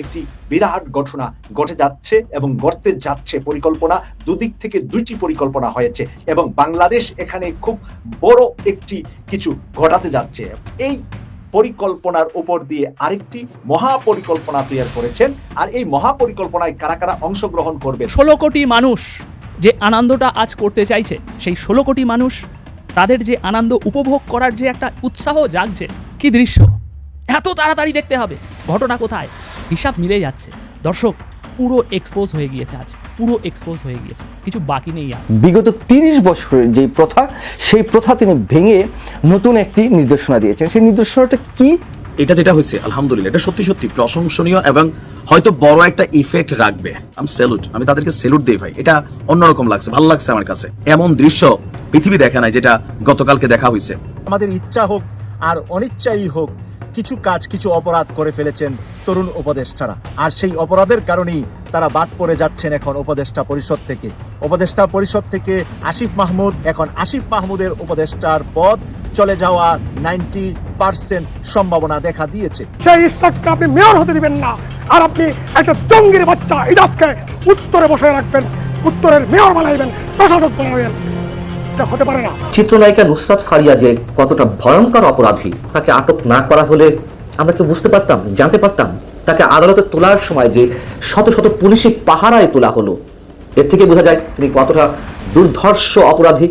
একটি বিরাট ঘটনা ঘটে যাচ্ছে এবং গড়তে যাচ্ছে পরিকল্পনা, দুদিক থেকে দুইটি পরিকল্পনা হয়েছে এবং বাংলাদেশ এখানে খুব বড় একটি কিছু ঘটাতে যাচ্ছে। এই পরিকল্পনার উপর দিয়ে আরেকটি মহাপরিকল্পনা তৈরি করেছেন আর এই মহাপরিকল্পনায় কারা কারা অংশগ্রহণ করবে? ষোলো কোটি মানুষ যে আনন্দটা আজ করতে চাইছে, সেই ষোলো কোটি মানুষ তাদের যে আনন্দ উপভোগ করার যে একটা উৎসাহ জাগছে, কি দৃশ্য? এত তাড়াতাড়ি দেখতে হবে। ঘটনা কোথায়? হিসাব মিলে যাচ্ছে। দর্শক পুরো এক্সপোজ হয়ে গিয়েছে আজ পুরো এক্সপোজ হয়ে গিয়েছে কিছু বাকি নেই আর। বিগত তিরিশ বছরের যে প্রথা সেই প্রথা তিনি ভেঙে নতুন একটি নির্দেশনা দিয়েছেন। সেই নির্দেশনাটা কি? এটা যেটা হয়েছে আলহামদুলিল্লাহ এটা সত্যি সত্যি প্রশংসনীয় এবং হয়তো বড় একটা ইফেক্ট রাখবে। আমি স্যালুট আমি তাদেরকে স্যালুট দিই ভাই। এটা অন্যরকম লাগছে ভালো লাগছে আমার কাছে। এমন দৃশ্য পৃথিবী দেখা নাই যেটা গতকালকে দেখা হয়েছে। আমাদের ইচ্ছা হোক আর অনিচ্ছাই হোক কিছু কাজ, কিছু অপরাধ করে ফেলেছেন তরুণ উপদেষ্টারা। আর সেই অপরাধের কারণেই তারা বাদ পড়ে যাচ্ছেন এখন উপদেষ্টা পরিষদ থেকে। উপদেষ্টা পরিষদ থেকে আসিফ মাহমুদ, এখন আসিফ মাহমুদের উপদেষ্টার পদ চলে যাওয়া নাইনটি পার্সেন্ট সম্ভাবনা দেখা দিয়েছে। সেই ইসলাককে আপনি মেয়র হতে দিবেন না। আর আপনি একটা জঙ্গির বাচ্চা ইজাজকে উত্তরে বসে রাখবেন, উত্তরের মেয়র বানাইবেন, প্রশাসক বানাবেন এটা হতে পারে না। চিত্রনায়িকা নুসরাত ফারিয়া যে কতটা ভয়ঙ্কর অপরাধী তাকে আটক না করা হলে আমরা কি বুঝতে পারতাম জানতে পারতাম? তাকে আদালতে তোলার সময় যে শত শত পুলিশি পাহারায় তোলা হলো এর থেকে বোঝা যায় তিনি কতটা দুর্ধর্ষ অপরাধী।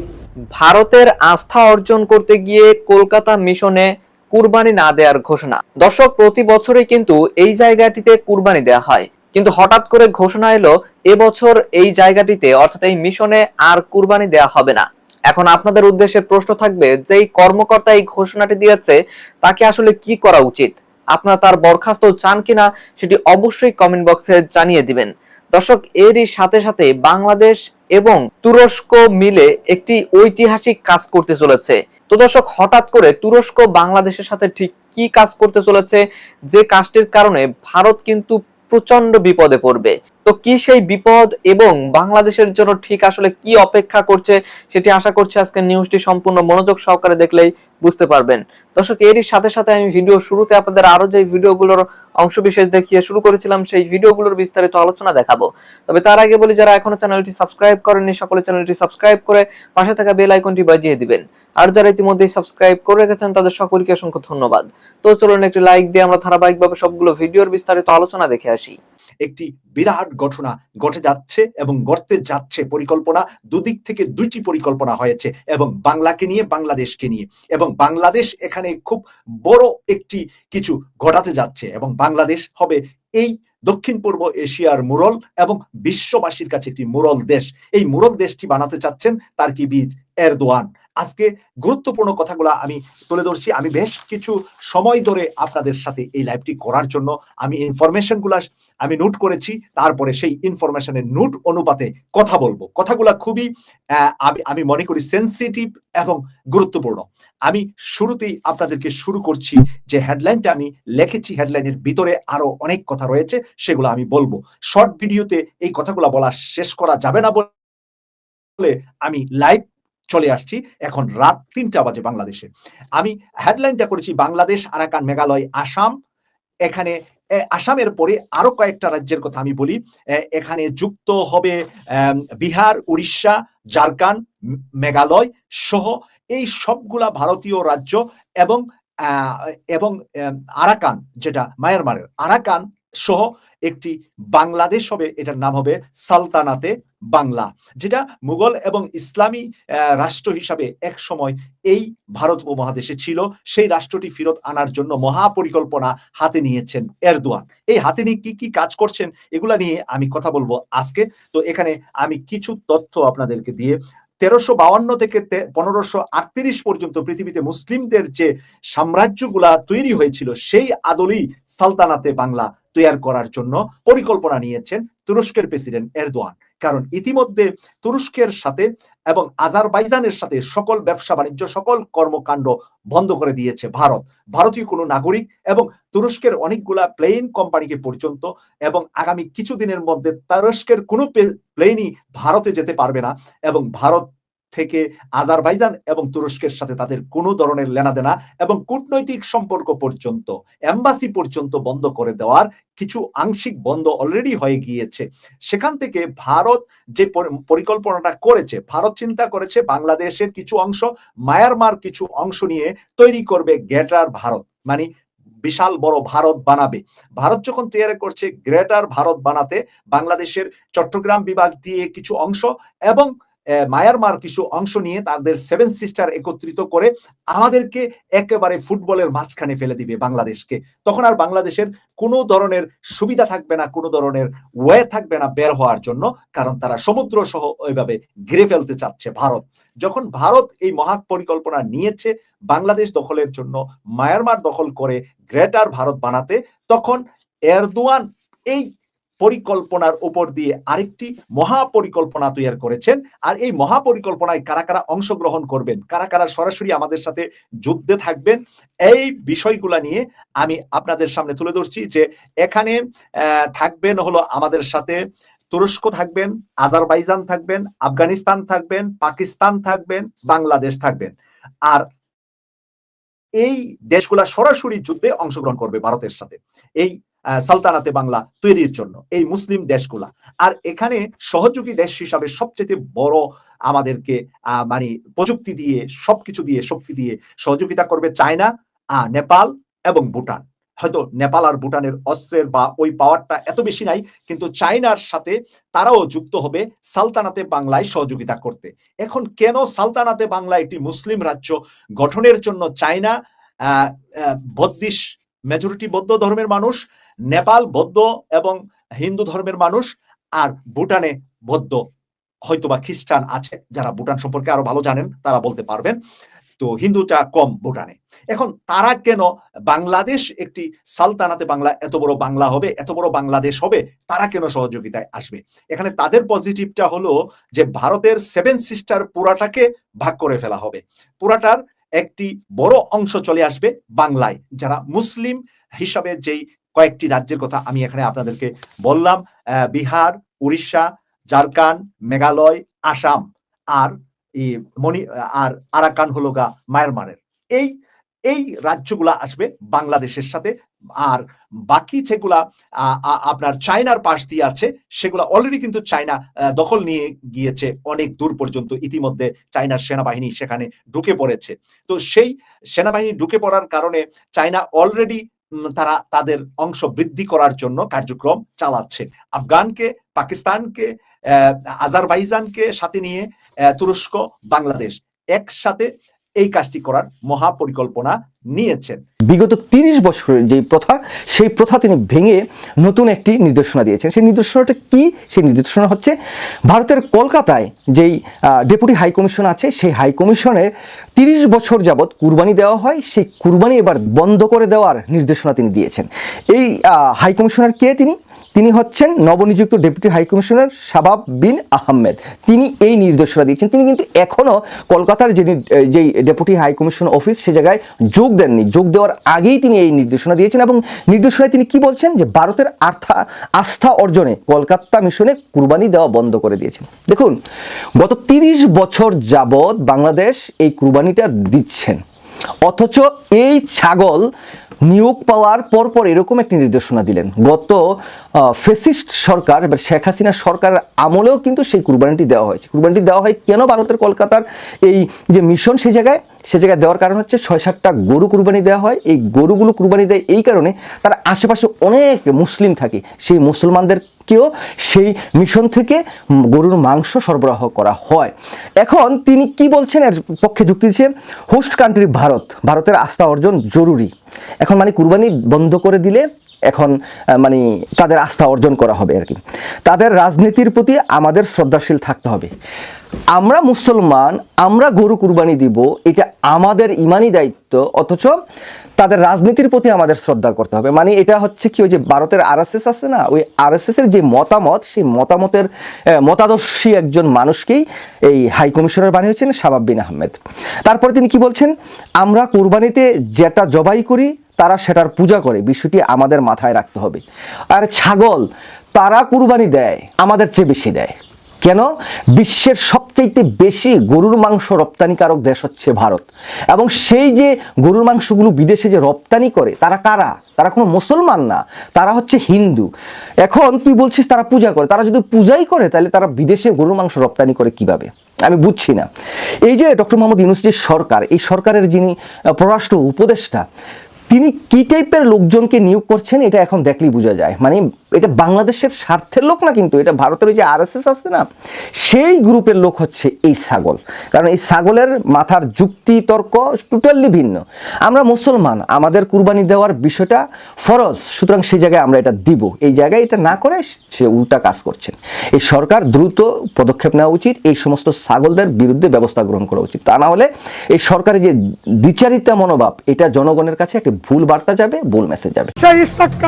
ভারতের আস্থা অর্জন করতে গিয়ে কলকাতা মিশনে কুরবানি না দেওয়ার ঘোষণা। দর্শক প্রতি বছরই কিন্তু এই জায়গাটিতে কুরবানি দেওয়া হয়। কিন্তু হঠাৎ করে ঘোষণা এলো এবছর এই জায়গাটিতে অর্থাৎ এই মিশনে আর কুরবানি দেওয়া হবে না। এখন আপনাদের উদ্দেশ্যে প্রশ্ন থাকবে, যেই কর্মকর্তা এই ঘোষণাটি দিয়েছে, তাকে আসলে কি করা উচিত? আপনারা তার বরখাস্ত চান কিনা, সেটি অবশ্যই কমেন্ট বক্সে জানিয়ে দিবেন। দর্শক, এরই সাথে সাথে বাংলাদেশ এবং তুরস্ক মিলে একটি ঐতিহাসিক কাজ করতে চলেছে। তো দর্শক, হঠাৎ করে তুরস্ক বাংলাদেশের সাথে ঠিক কি কাজ করতে চলেছে, যে কাজটির কারণে ভারত কিন্তু প্রচণ্ড বিপদে পড়বে। তো কি সেই বিপদ এবং বাংলাদেশের জন্য ঠিক আসলে কি অপেক্ষা করছে সেটি আশা করছি আজকে নিউজটি সম্পূর্ণ মনোযোগ সহকারে দেখলেই বুঝতে পারবেন। দর্শক, এরই সাথে সাথে আমি ভিডিও শুরুতে আপনাদের আরও যে ভিডিওগুলোর অংশ বিশেষ দেখিয়ে শুরু করেছিলাম, সেই ভিডিওগুলোর বিস্তারিত আলোচনা দেখাবো। তবে তার আগে বলি, যারা এখনও চ্যানেলটি সাবস্ক্রাইব করেননি, সকলে চ্যানেলটি সাবস্ক্রাইব করে পাশে থাকা বেল আইকনটি বাজিয়ে দিবেন। আর যারা ইতিমধ্যেই সাবস্ক্রাইব করে রেখেছেন, তাদের সকলকে অসংখ্য ধন্যবাদ। তো চলুন একটি লাইক দিয়ে আমরা ধারাবাহিকভাবে সবগুলো ভিডিওর বিস্তারিত আলোচনা দেখে আসি। একটি বিরাট ঘটনা ঘটে যাচ্ছে এবং গড়তে যাচ্ছে পরিকল্পনা। দুদিক থেকে দুইটি পরিকল্পনা হয়েছে এবং বাংলাকে নিয়ে, বাংলাদেশকে নিয়ে। এবং বাংলাদেশ এখানে খুব বড় একটি কিছু ঘটাতে যাচ্ছে এবং বাংলাদেশ হবে এই দক্ষিণ পূর্ব এশিয়ার মুরল এবং বিশ্ববাসীর কাছে একটি মুরল দেশ। এই মুরল দেশটি বানাতে চাচ্ছেন তার কি বীর এরদোয়ান। আজকে গুরুত্বপূর্ণ কথাগুলো আমি তুলে ধরছি। আমি বেশ কিছু সময় ধরে আপনাদের সাথে এই লাইভটি করার জন্য আমি ইনফরমেশনগুলা আমি নোট করেছি। তারপরে সেই ইনফরমেশনের নোট অনুপাতে কথা বলব। কথাগুলা খুবই আমি আমি মনে করি সেন্সিটিভ এবং গুরুত্বপূর্ণ। আমি শুরুতেই আপনাদেরকে শুরু করছি যে হেডলাইনটা আমি লিখেছি। হেডলাইনের ভিতরে আরও অনেক কথা রয়েছে সেগুলো আমি বলব। শর্ট ভিডিওতে এই কথাগুলো বলা শেষ করা যাবে না বলে আমি লাইভ চলে আসছি এখন রাত তিনটা বাজে বাংলাদেশে। আমি হেডলাইনটা করেছি বাংলাদেশ আরাকান মেঘালয় আসাম। এখানে আসামের পরে আরও কয়েকটা রাজ্যের কথা আমি বলি। এখানে যুক্ত হবে বিহার উড়িষ্যা ঝাড়খণ্ড উম, মেঘালয় সহ এই সবগুলা ভারতীয় রাজ্য এবং এবং আরাকান যেটা মায়ানমারের আরাকান সহ একটি বাংলাদেশ হবে, এটার নাম হবে সালতানাতে বাংলা, যেটা মুঘল এবং ইসলামী রাষ্ট্র হিসাবে এক সময় এই ভারত উপমহাদেশে ছিল। সেই রাষ্ট্রটি ফেরত আনার জন্য মহাপরিকল্পনা হাতে নিয়েছেন এরদোয়ান। এই হাতে নিয়ে কি কি কাজ করছেন, এগুলা নিয়ে আমি কথা বলব আজকে। তো এখানে আমি কিছু তথ্য আপনাদেরকে দিয়ে তেরোশো বাউান্ন থেকে পনেরোশো আটত্রিশ পর্যন্ত পৃথিবীতে মুসলিমদের যে সাম্রাজ্যগুলা তৈরি হয়েছিল, সেই আদলেই সালতানাতে বাংলা তৈরি করার জন্য পরিকল্পনা নিয়েছেন। তুরস্কের প্রেসিডেন্ট এরদোয়ান। কারণ ইতিমধ্যে তুরস্কের সাথে এবং আজারবাইজানের সাথে সকল ব্যবসা বাণিজ্য, সকল কর্মকাণ্ড বন্ধ করে দিয়েছে ভারত। ভারতীয় কোনো নাগরিক এবং তুরস্কের অনেকগুলা প্লেন কোম্পানিকে পর্যন্ত এবং আগামী কিছুদিনের মধ্যে তুরস্কের কোনো প্লেনই ভারতে যেতে পারবে না এবং ভারত থেকে আজারবাইজান এবং তুরস্কের সাথে তাদের কোনো ধরনের লেনাদেনা এবং কূটনৈতিক সম্পর্ক পর্যন্ত, এম্বাসি পর্যন্ত বন্ধ করে দেওয়ার কিছু আংশিক বন্ধ অলরেডি হয়ে গিয়েছে। সেখান থেকে ভারত যে পরিকল্পনাটা করেছে, ভারত চিন্তা করেছে বাংলাদেশের কিছু অংশ, মায়ানমার কিছু অংশ নিয়ে তৈরি করবে গ্রেটার ভারত মানে বিশাল বড় ভারত বানাবে। ভারত যখন তৈরি করছে, গ্রেটার ভারত বানাতে বাংলাদেশের চট্টগ্রাম বিভাগ দিয়ে কিছু অংশ এবং আহ, মায়ানমার কিছু অংশ নিয়ে তাদের সেভেন সিস্টার একত্রিত করে আমাদেরকে একেবারে ফুটবলের মাঝখানে ফেলে দিবে বাংলাদেশকে। তখন আর বাংলাদেশের কোনো ধরনের সুবিধা থাকবে না কোনো ধরনের ওয়ে থাকবে না বের হওয়ার জন্য কারণ তারা সমুদ্র সহ ওইভাবে ঘিরে ফেলতে চাচ্ছে ভারত। যখন ভারত এই মহা পরিকল্পনা নিয়েছে বাংলাদেশ দখলের জন্য মায়ানমার দখল করে গ্রেটার ভারত বানাতে তখন এরদোয়ান এই পরিকল্পনার উপর দিয়ে আরেকটি মহাপরিকল্পনা তৈরি করেছেন। আর এই মহাপরিকল্পনায় কারা কারা অংশগ্রহণ করবেন, কারা কারা সরাসরি আমাদের সাথে যুদ্ধে থাকবেন, এই বিষয়গুলা নিয়ে আমি আপনাদের সামনে তুলে ধরছি যে এখানে থাকবেন হলো আমাদের সাথে তুরস্ক থাকবেন, আজারবাইজান থাকবেন, আফগানিস্তান থাকবেন, পাকিস্তান থাকবেন, বাংলাদেশ থাকবেন। আর এই দেশগুলা সরাসরি যুদ্ধে অংশগ্রহণ করবে ভারতের সাথে। এই সালতানাতে বাংলা তৈরির জন্য, এই মুসলিম দেশগুলা। আর এখানে সহযোগী দেশ হিসাবে সবচেয়ে বড় আমাদেরকে মানে প্রযুক্তি দিয়ে, সবকিছু দিয়ে, শক্তি দিয়ে সহযোগিতা করবে চায়না নেপাল এবং ভুটান। হয়তো নেপাল আর ভুটানের অস্ত্রের বা ওই পাওয়ারটা এত বেশি নাই, কিন্তু চায়নার সাথে তারাও যুক্ত হবে সালতানাতে বাংলায় সহযোগিতা করতে। এখন কেন সালতানাতে বাংলা একটি মুসলিম রাজ্য গঠনের জন্য চায়না বদ্দিশ মেজরিটি বৌদ্ধ ধর্মের মানুষ নেপাল বৌদ্ধ এবং হিন্দু ধর্মের মানুষ আর ভুটানে বৌদ্ধ হয়তোবা খ্রিস্টান আছে, যারা ভুটান সম্পর্কে আরও ভালো জানেন, তারা বলতে পারবেন। তো হিন্দুটা কম ভুটানে। এখন তারা কেন বাংলাদেশ একটি সালতানাতে বাংলা, এত বড় বাংলা হবে, এত বড় বাংলাদেশ হবে, তারা কেন সহযোগিতায় আসবে? এখানে তাদের পজিটিভটা হলো যে ভারতের সেভেন সিস্টার পুরাটাকে ভাগ করে ফেলা হবে। পুরাটার একটি বড় অংশ চলে আসবে বাংলায়, যারা মুসলিম হিসাবে যেই কয়েকটি রাজ্যের কথা আমি এখানে আপনাদেরকে বললাম বিহার, উড়িষ্যা, ঝাড়খণ্ড, মেঘালয়, আসাম আর মণি, আর আরাকান হলো গা মায়ানমারের। এই এই রাজ্যগুলা আসবে বাংলাদেশের সাথে আর বাকি যেগুলা আপনার চায়নার পাশ দিয়ে আছে সেগুলা অলরেডি কিন্তু চায়না দখল নিয়ে গিয়েছে অনেক দূর পর্যন্ত। ইতিমধ্যে চায়নার সেনাবাহিনী সেখানে ঢুকে পড়েছে। তো সেই সেনাবাহিনী ঢুকে পড়ার কারণে চায়না অলরেডি তারা তাদের অংশ বৃদ্ধি করার জন্য কার্যক্রম চালাচ্ছে। আফগানকে, পাকিস্তানকে আজারবাইজানকে সাথে নিয়ে তুরস্ক, বাংলাদেশ একসাথে এই কাজটি করার মহাপরিকল্পনা নিয়েছেন। বিগত তিরিশ বছরের যে প্রথা, সেই প্রথা তিনি ভেঙে নতুন একটি নির্দেশনা দিয়েছেন। সেই নির্দেশনাটা কি? সেই নির্দেশনা হচ্ছে ভারতের কলকাতায় যেই ডেপুটি হাই কমিশন আছে, সেই হাই কমিশনের তিরিশ বছর যাবৎ কুরবানি দেওয়া হয়। সেই কুরবানি এবার বন্ধ করে দেওয়ার নির্দেশনা তিনি দিয়েছেন। এই হাই কমিশনার কে তিনি? তিনি হচ্ছেন নবনিযুক্ত deputy high commissioner Shabab bin Ahmed. তিনি এই নির্দেশনা দিয়েছেন। তিনি কিন্তু এখনও কলকাতার যিনি, যেই ডেপুটি হাই কমিশন অফিস, সে জায়গায় যোগ দেননি। যোগ দেওয়ার আগেই তিনি এই নির্দেশনা দিয়েছেন এবং নির্দেশনায় তিনি কি বলছেন? যে ভারতের আর্থা আস্থা অর্জনে কলকাতা মিশনে কুরবানি দেওয়া বন্ধ করে দিয়েছেন। দেখুন, গত তিরিশ বছর যাবৎ বাংলাদেশ এই কুরবানিটা দিচ্ছেন। অথচ এই ছাগল নিয়োগ পাওয়ার পরপর এরকম একটি নির্দেশনা দিলেন। গত ফেসিস্ট সরকার, এবার শেখ হাসিনা সরকারের আমলেও কিন্তু সেই কুরবানিটি দেওয়া হয়েছে। কুরবানিটি দেওয়া হয় কেন ভারতের কলকাতার এই যে মিশন সেই জায়গায়? সে জায়গায় দেওয়ার কারণ হচ্ছে ছয় সাতটা গরু কুরবানি দেওয়া হয়। এই গরুগুলো কুরবানি দেয় এই কারণে তারা আশেপাশে অনেক মুসলিম থাকে। সেই মুসলমানদের মুসলমানদেরকেও সেই মিশন থেকে গরুর মাংস সরবরাহ করা হয়। এখন তিনি কি বলছেন এর পক্ষে যুক্তি দিচ্ছে, হোস্ট কান্ট্রি ভারত। ভারতের আস্থা অর্জন জরুরি। এখন মানে কুরবানি বন্ধ করে দিলে এখন মানে তাদের আস্থা অর্জন করা হবে আর কি তাদের রাজনীতির প্রতি আমাদের শ্রদ্ধাশীল থাকতে হবে। আমরা মুসলমান, আমরা গরু কুরবানি দিব, এটা আমাদের ইমানি দায়িত্ব, অথচ তাদের রাজনীতির প্রতি আমাদের শ্রদ্ধা করতে হবে। মানে এটা হচ্ছে কি, ওই যে ভারতের আরএসএস আছে না, ওই আরএসএস এর যে মতামত, সেই মতামতের মতাদর্শী একজন মানুষকেই এই হাই কমিশনার বানিয়েছেন শাবাব বিন আহমেদ। তারপরে তিনি কি বলছেন? আমরা কুরবানিতে যেটা জবাই করি, তারা সেটার পূজা করে, বিষয়টি আমাদের মাথায় রাখতে হবে। আর ছাগল, তারা কুরবানি দেয়, আমাদের চেয়ে বেশি দেয়। কেন? বিশ্বের সবচাইতে বেশি গরুর মাংস রপ্তানিকারক দেশ হচ্ছে ভারত। এবং সেই যে গরুর মাংসগুলো বিদেশে যে রপ্তানি করে, তারা কারা? তারা কোনো মুসলমান না, তারা হচ্ছে হিন্দু। এখন তুই বলছিস তারা পূজা করে, তারা যদি পূজাই করে, তাহলে তারা বিদেশে গরুর মাংস রপ্তানি করে কীভাবে? আমি বুঝছি না। এই যে ডক্টর মোহাম্মদ ইউনুস যে সরকার, এই সরকারের যিনি পররাষ্ট্র উপদেষ্টা, তিনি কি টাইপের লোকজনকে নিয়োগ করছেন, এটা এখন দেখলেই বোঝা যায়। মানে এটা বাংলাদেশের স্বার্থের লোক না কিন্তু, এটা ভারতের ওই যে আর আছে না, সেই গ্রুপের লোক হচ্ছে এই ছাগল। কারণ এই ছাগলের মাথার যুক্তি তর্ক টোটালি ভিন্ন। আমরা মুসলমান, আমাদের কুরবানি দেওয়ার বিষয়টা ফরজ, সুতরাং সেই জায়গায় আমরা এটা দিব। এই জায়গায় এটা না করে সে উল্টা কাজ করছেন এই সরকার দ্রুত পদক্ষেপ নেওয়া উচিত, এই সমস্ত ছাগলদের বিরুদ্ধে ব্যবস্থা গ্রহণ করা উচিত। তা না হলে এই সরকারের যে দ্বিচারিতা মনোভাব, এটা জনগণের কাছে একটা ভুল বার্তা যাবে, ভুল মেসেজ যাবে।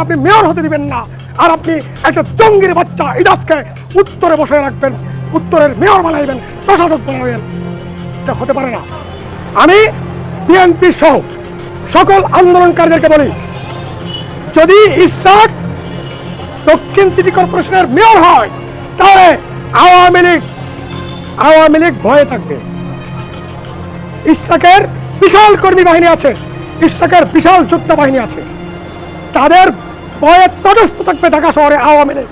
আপনি মেয়র হতে দিবেন না। আর আপনি একটা জঙ্গির বাচ্চা ইজাজকে উত্তরে বসে রাখবেন, উত্তরের মেয়র বানাইবেন, প্রশাসক বানাবেন এটা হতে পারে না। আমি বিএনপি সহ সকল আন্দোলনকারীদেরকে বলি, যদি ইসাক দক্ষিণ সিটি কর্পোরেশনের মেয়র হয়, তাহলে আওয়ামী লীগ আওয়ামী লীগ ভয়ে থাকবে। ইসাকের বিশাল কর্মী বাহিনী আছে ইসাকের বিশাল যোদ্ধা বাহিনী আছে। তাদের ভয়ে তটস্থ থাকবে ঢাকা শহরে আওয়ামী লীগ।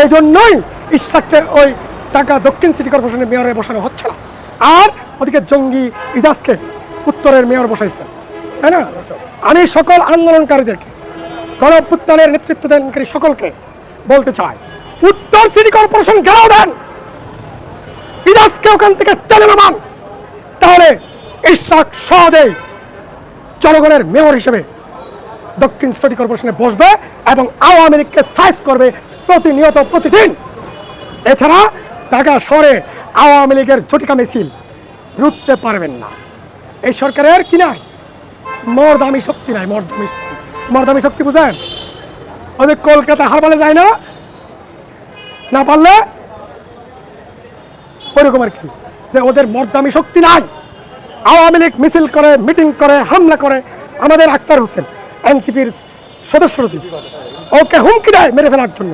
এই জন্যই ইসাককে ওই ঢাকা দক্ষিণ সিটি কর্পোরেশনের মেয়রে বসানো হচ্ছে না। আর ওদিকে জঙ্গি ইজাজকে উত্তরের মেয়র বসাইছেন তাই না? আমি সকল আন্দোলনকারীদেরকে গণপুত্তানের নেতৃত্ব দেনকারী সকলকে বলতে চাই, উত্তর সিটি কর্পোরেশন গেলেও দেন। ইজাজকে ওখান থেকে টেনে নামান। তাহলে ইশরাক সহজেই জনগণের মেয়র হিসেবে দক্ষিণ সিটি কর্পোরেশনে বসবে এবং আওয়ামী লীগকে সাইজ করবে প্রতিনিয়ত প্রতিদিন। এছাড়া ঢাকা শহরে আওয়ামী লীগের ঝটিকা মিছিল রুখতে পারবেন না। এই সরকারের কি নাই? মরদামি শক্তি নাই মরদামি শক্তি। মরদামি শক্তি বুঝেন? ওদের কলকাতা হারবালে যায় না? না পারলে? ওইরকম আর কি, যে ওদের মর্দামি শক্তি নাই। আওয়ামী লীগ মিছিল করে, মিটিং করে, হামলা করে আমাদের আক্তার হোসেন। এনসিপির সদস্য সচিব ওকে হুমকি দেয় মেরে ফেলার জন্য,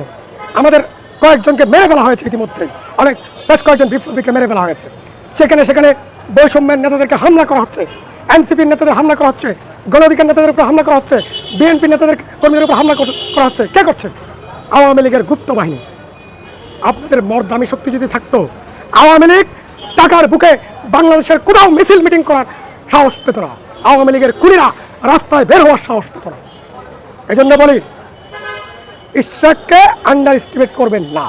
আমাদের কয়েকজনকে মেরে ফেলা হয়েছে ইতিমধ্যে। অনেক, বেশ কয়েকজন বিপ্লবীকে মেরে ফেলা হয়েছে। সেখানে সেখানে বৈষম্যের নেতাদেরকে হামলা করা হচ্ছে, এনসিপির নেতাদের হামলা করা হচ্ছে, গণঅধিকার নেতাদের উপর হামলা করা হচ্ছে, বিএনপি নেতাদের কর্মীদের উপর হামলা করা হচ্ছে। কে করছে? আওয়ামী লীগের গুপ্ত বাহিনী। আপনাদের মর্দামি শক্তি যদি থাকতো, আওয়ামী লীগ টাকার বুকে বাংলাদেশের কোথাও মিছিল মিটিং করার সাহস পেত না। আওয়ামী লীগের কুড়িরা রাস্তায় বের হওয়ার সাহস পেত না। এই জন্য বলি, ইশরাককে আন্ডার এস্টিমেট করবেন না।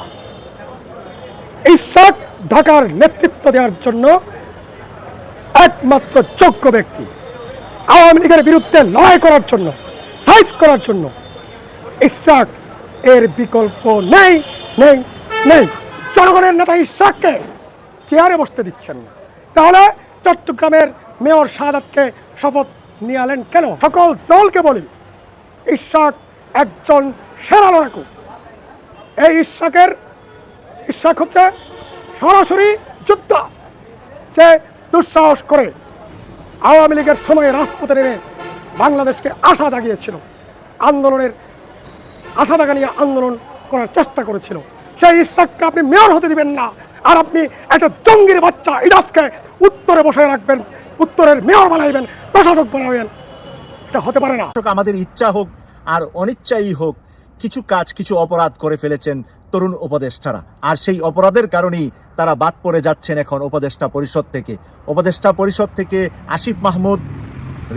ইশরাক ঢাকার নেতৃত্ব দেওয়ার জন্য একমাত্র যোগ্য ব্যক্তি। আওয়ামী লীগের বিরুদ্ধে লড়াই করার জন্য সাইজ করার জন্য ইশরাক এর বিকল্প নেই নেই নেই। জনগণের নেতা ইশরাককে চেয়ারে বসতে দিচ্ছেন না। তাহলে চট্টগ্রামের মেয়র শাহাদাতকে শপথ নিয়ে কেন? সকল দলকে বলি ইশরাক একজন সেরা লড়াকু। এই ইশরাকের ইশরাক হচ্ছে সরাসরি যোদ্ধা যে দুঃসাহস করে আওয়ামী লীগের সময় রাজপথে নেমে বাংলাদেশকে আশা জাগিয়েছিল, আন্দোলনের আশা জাগা নিয়ে আন্দোলন করার চেষ্টা করেছিল। সেই ইশরাককে আপনি মেয়র হতে দিবেন না, আর আপনি একটা জঙ্গির বাচ্চা ইজাজকে উত্তরে বসায় রাখবেন, উত্তরের মেয়র বানাইবেন। প্রশাসক বানাবেন। এটা হতে পারে না। আমাদের ইচ্ছা হোক আর অনিচ্ছাই হোক, কিছু কাজ, কিছু অপরাধ করে ফেলেছেন তরুণ উপদেষ্টারা। আর সেই অপরাধের কারণেই তারা বাদ পড়ে যাচ্ছেন এখন উপদেষ্টা পরিষদ থেকে। উপদেষ্টা পরিষদ থেকে আসিফ মাহমুদ,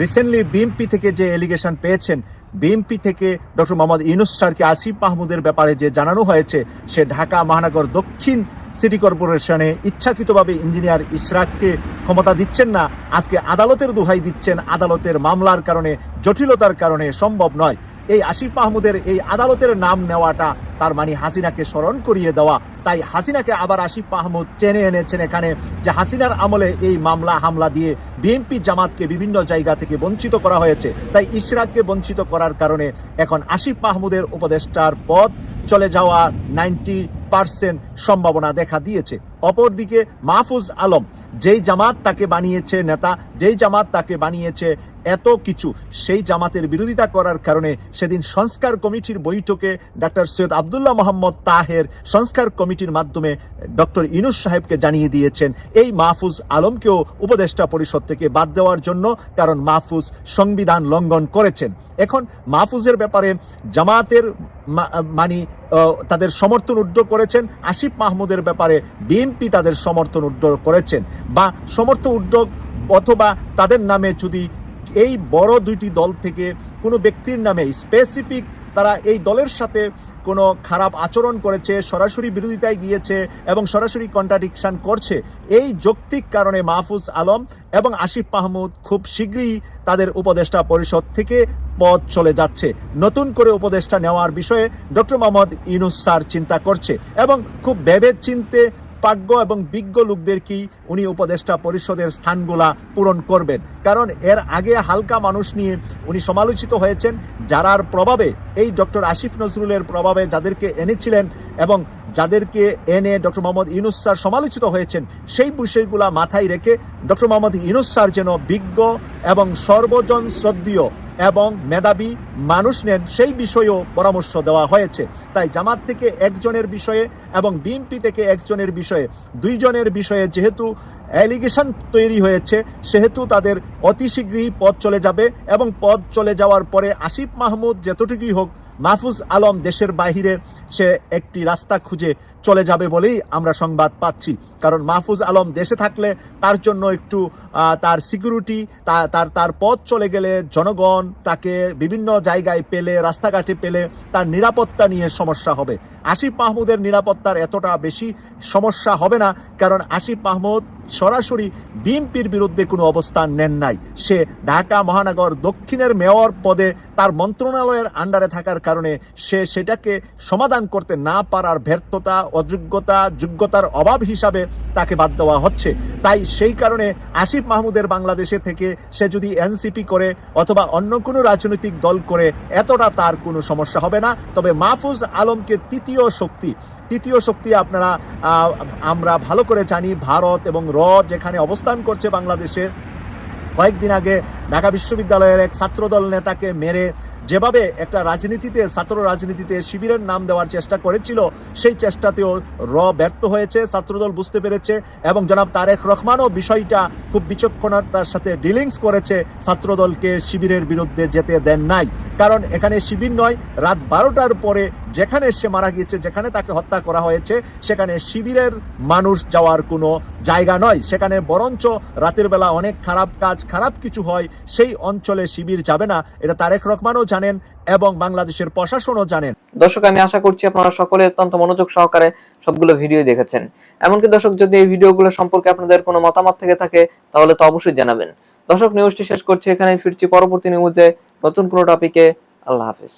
রিসেন্টলি বিএমপি থেকে যে এলিগেশন পেয়েছেন, বিএমপি থেকে ডক্টর মোহাম্মদ ইউনুস স্যারকে আসিফ মাহমুদের ব্যাপারে যে জানানো হয়েছে, সে ঢাকা, মহানগর দক্ষিণ সিটি কর্পোরেশনে ইচ্ছাকৃতভাবে ইঞ্জিনিয়ার ইশরাককে ক্ষমতা দিচ্ছেন না, আজকে আদালতের দোহাই দিচ্ছেন। আদালতের মামলার কারণে, জটিলতার কারণে সম্ভব নয়। এই আসিফ মাহমুদের এই আদালতের নাম নেওয়াটা তার মানে হাসিনাকে স্মরণ করিয়ে দেওয়া। তাই হাসিনাকে আবার আসিফ মাহমুদ টেনে এনেছেন এখানে, যে হাসিনার আমলে এই মামলা, হামলা দিয়ে বিএনপি জামাতকে বিভিন্ন জায়গা থেকে বঞ্চিত করা হয়েছে। তাই ইশরাককে বঞ্চিত করার কারণে এখন আসিফ মাহমুদের উপদেষ্টার পদ চলে যাওয়া নাইনটি সম্ভাবনা দেখা দিয়েছে। অপরদিকে মাহফুজ আলম, যেই জামাত তাকে বানিয়েছে নেতা, যেই জামাত তাকে বানিয়েছে এত কিছু, সেই জামাতের বিরোধিতা করার কারণে সেদিন সংস্কার কমিটির বৈঠকে ডাক্তার সৈয়দ আবদুল্লাহ মোহাম্মদ তাহের সংস্কার কমিটির মাধ্যমে ডক্টর ইনুস সাহেবকে জানিয়ে দিয়েছেন, এই মাহফুজ আলমকেও উপদেষ্টা পরিষদ থেকে বাদ দেওয়ার জন্য কারণ মাহফুজ সংবিধান লঙ্ঘন করেছেন। এখন মাহফুজের ব্যাপারে জামাতের মানে তাদের সমর্থন উড্ড করেছেন আসিফ মাহমুদের ব্যাপারে। বিএনপি তাদের সমর্থন উদ্যোগ করেছেন বা সমর্থন উদ্যোগ অথবা তাদের নামে যদি এই বড় দুইটি দল থেকে কোনো ব্যক্তির নামে স্পেসিফিক তারা এই দলের সাথে কোনো খারাপ আচরণ করেছে, সরাসরি বিরোধিতায় গিয়েছে এবং সরাসরি কন্ট্রাডিকশন করছে, এই যৌক্তিক কারণে মাহফুজ আলম এবং আসিফ মাহমুদ খুব শীঘ্রই তাদের উপদেষ্টা পরিষদ থেকে পদ চলে যাচ্ছে। নতুন করে উপদেষ্টা নেওয়ার বিষয়ে ডক্টর মোহাম্মদ ইনুস স্যার চিন্তা করছে এবং খুব ভেবে চিনতে প্রাজ্ঞ এবং বিজ্ঞ লোকদেরকেই উনি উপদেষ্টা পরিষদের স্থানগুলা পূরণ করবেন? কারণ এর আগে হালকা মানুষ নিয়ে উনি সমালোচিত হয়েছেন, যারার প্রভাবে এই ডক্টর আসিফ নজরুলের প্রভাবে যাদেরকে এনেছিলেন এবং যাদেরকে এনে ডক্টর মোহাম্মদ ইনুস স্যার সমালোচিত হয়েছেন, সেই বিষয়গুলা মাথায় রেখে ডক্টর মোহাম্মদ ইনুস স্যার যেন বিজ্ঞ এবং সর্বজন শ্রদ্ধীয় এবং মেধাবী মানুষ নেন সেই বিষয়েও পরামর্শ দেওয়া হয়েছে। তাই জামাত থেকে একজনের বিষয়ে এবং বিএনপি থেকে একজনের বিষয়ে, দুইজনের বিষয়ে যেহেতু অ্যালিগেশন তৈরি হয়েছে, সেহেতু তাদের অতি শীঘ্রই পদ চলে যাবে এবং পদ চলে যাওয়ার পরে আসিফ মাহমুদ যতটুকুই হোক, মাহফুজ আলম দেশের বাহিরে সে একটি রাস্তা খুঁজে চলে যাবে বলেই আমরা সংবাদ পাচ্ছি। কারণ মাহফুজ আলম দেশে থাকলে তার জন্য একটু তার সিকিউরিটি তার তার পথ চলে গেলে জনগণ তাকে বিভিন্ন জায়গায় পেলে, রাস্তাঘাটে পেলে তার নিরাপত্তা নিয়ে সমস্যা হবে। আসিফ মাহমুদের নিরাপত্তার এতটা বেশি সমস্যা হবে না, কারণ আসিফ মাহমুদ সরাসরি বিএনপির বিরুদ্ধে কোনো অবস্থান নেন নাই। সে ঢাকা মহানগর দক্ষিণের মেয়র পদে তার মন্ত্রণালয়ের আন্ডারে থাকার কারণে সে সেটাকে সমাধান করতে না পারার ব্যর্থতা, অযোগ্যতা, যোগ্যতার অভাব হিসাবে তাকে বাদ দেওয়া হচ্ছে। তাই সেই কারণে আসিফ মাহমুদের বাংলাদেশে থেকে সে যদি এনসিপি করে অথবা অন্য কোনো রাজনৈতিক দল করে, এতটা তার কোনো সমস্যা হবে না। তবে মাহফুজ আলমকে তৃতীয় শক্তি তৃতীয় শক্তি আপনারা আমরা ভালো করে জানি, ভারত এবং র যেখানে অবস্থান করছে বাংলাদেশে। কয়েকদিন আগে ঢাকা বিশ্ববিদ্যালয়ের এক ছাত্রদল নেতাকে মেরে যেভাবে একটা রাজনীতিতে, ছাত্র রাজনীতিতে শিবিরের নাম দেওয়ার চেষ্টা করেছিল, সেই চেষ্টাতেও র ব্যর্থ হয়েছে, ছাত্রদল বুঝতে পেরেছে এবং জনাব তারেক রহমানও বিষয়টা খুব বিচক্ষণতার সাথে ডিলিংস করেছে, ছাত্রদলকে শিবিরের বিরুদ্ধে যেতে দেন নাই। কারণ এখানে শিবির নয়, রাত বারোটার পরে যেখানে সে মারা গিয়েছে, যেখানে তাকে হত্যা করা হয়েছে, সেখানে শিবিরের মানুষ যাওয়ার কোনো জায়গা নয়। সেখানে বরঞ্চ রাতের বেলা অনেক খারাপ কাজ, খারাপ কিছু হয়, সেই অঞ্চলে শিবির যাবে না, এটা তারেক রহমানও জানেন এবং বাংলাদেশের প্রশাসনও জানেন। দর্শক, আমি আশা করছি আপনারা সকলে অত্যন্ত মনোযোগ সহকারে সবগুলো ভিডিও দেখেছেন। এমনকি দর্শক, যদি এই ভিডিওগুলো সম্পর্কে আপনাদের কোনো মতামত থেকে থাকে, তাহলে তো অবশ্যই জানাবেন। দর্শক নিউজটি শেষ করছি এখানে ফিরছি পরবর্তী নিউজে নতুন কোনো টপিকে আল্লাহ হাফিজ।